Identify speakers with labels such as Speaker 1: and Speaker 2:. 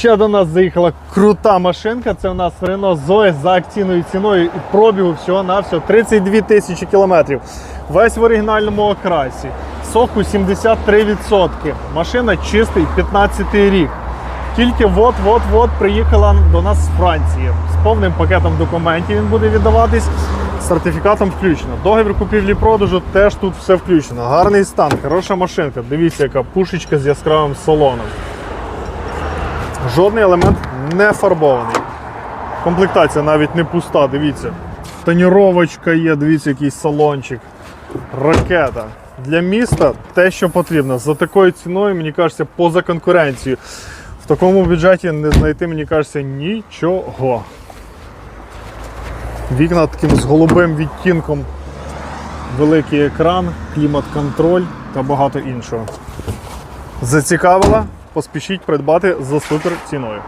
Speaker 1: ще до нас заїхала крута машинка. Це у нас Renault Zoe за акційною ціною і пробігу всього на всього 32 тисячі кілометрів. Весь в оригінальному окрасі. Соку 73%. Машина чистий 15 рік. Тільки от-от-от приїхала до нас з Франції. З повним пакетом документів він буде віддаватись. Сертифікатом включено. Договір купівлі-продажу теж тут все включено. Гарний стан, хороша машинка. Дивіться, яка пушечка з яскравим салоном. Жодний елемент не фарбований. Комплектація навіть не пуста, дивіться. Тоніровочка є, дивіться, який салончик. Ракета. Для міста те, що потрібно. За такою ціною, мені кажеться, поза конкуренцією. В такому бюджеті не знайти, мені кажеться, нічого. Вікна таким з голубим відтінком, великий екран, клімат-контроль та багато іншого. Зацікавила? Поспішіть придбати за супер ціною.